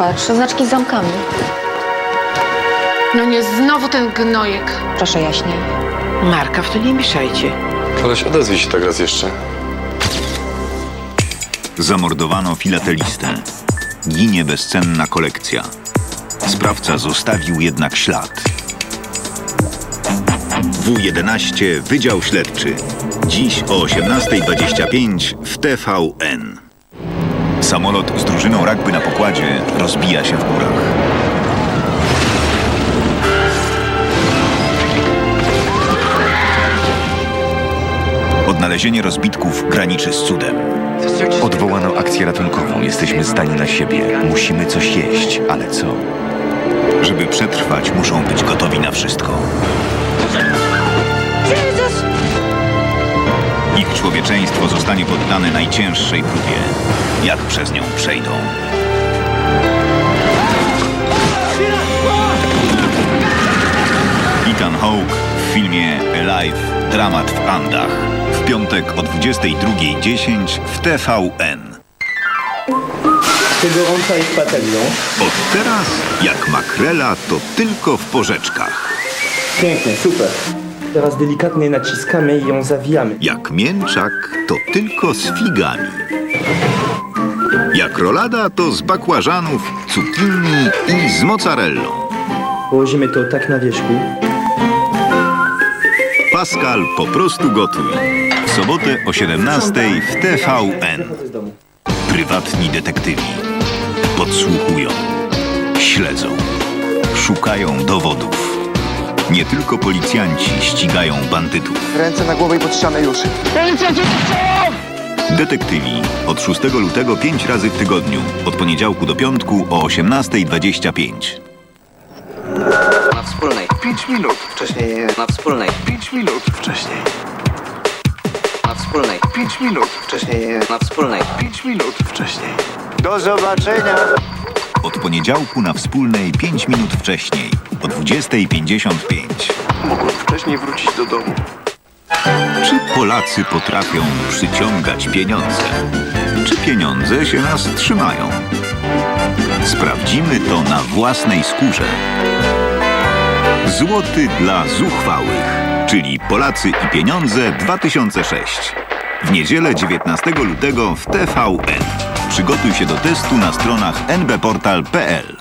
Patrz, znaczki z zamkami. No nie, znowu ten gnojek. Proszę jaśniej. Marka, w to nie mieszajcie. Koleś, odezwij się tak raz jeszcze. Zamordowano filatelistę. Ginie bezcenna kolekcja. Sprawca zostawił jednak ślad. W11 Wydział Śledczy. Dziś o 18.25 w TVN. Samolot z drużyną rugby na pokładzie rozbija się w górach. Odnalezienie rozbitków graniczy z cudem. Odwołano akcję ratunkową. Jesteśmy zdani na siebie. Musimy coś jeść, ale co? Żeby przetrwać, muszą być gotowi na wszystko. Człowieczeństwo zostanie poddane najcięższej próbie. Jak przez nią przejdą? Ethan Hawke w filmie Alive Dramat w Andach. W piątek o 22.10 w TVN. gorąca i z patelnią. Od teraz, jak makrela, to tylko w porzeczkach. Pięknie, super. Teraz delikatnie naciskamy i ją zawijamy. Jak mięczak, to tylko z figami. Jak rolada, to z bakłażanów, cukinii i z mozzarellą. Położymy to tak na wierzchu. Pascal, po prostu gotuj. W sobotę o 17:00 w TVN. Prywatni detektywi. Podsłuchują. Śledzą. Szukają dowodów. Nie tylko policjanci ścigają bandytów. Ręce na głowę i pod ścianę już. Detektywi. Od 6 lutego 5 razy w tygodniu. Od poniedziałku do piątku o 18.25. Na wspólnej, 5 minut wcześniej. na wspólnej, 5 minut wcześniej. na wspólnej, 5 minut wcześniej. na wspólnej. 5 minut wcześniej. Do zobaczenia. Od poniedziałku na wspólnej 5 minut wcześniej. O 20.55. Mogłem wcześniej wrócić do domu. Czy Polacy potrafią przyciągać pieniądze? Czy pieniądze się nas trzymają? Sprawdzimy to na własnej skórze. Złoty dla zuchwałych, czyli Polacy i pieniądze 2006. W niedzielę 19 lutego w TVN. Przygotuj się do testu na stronach nbportal.pl.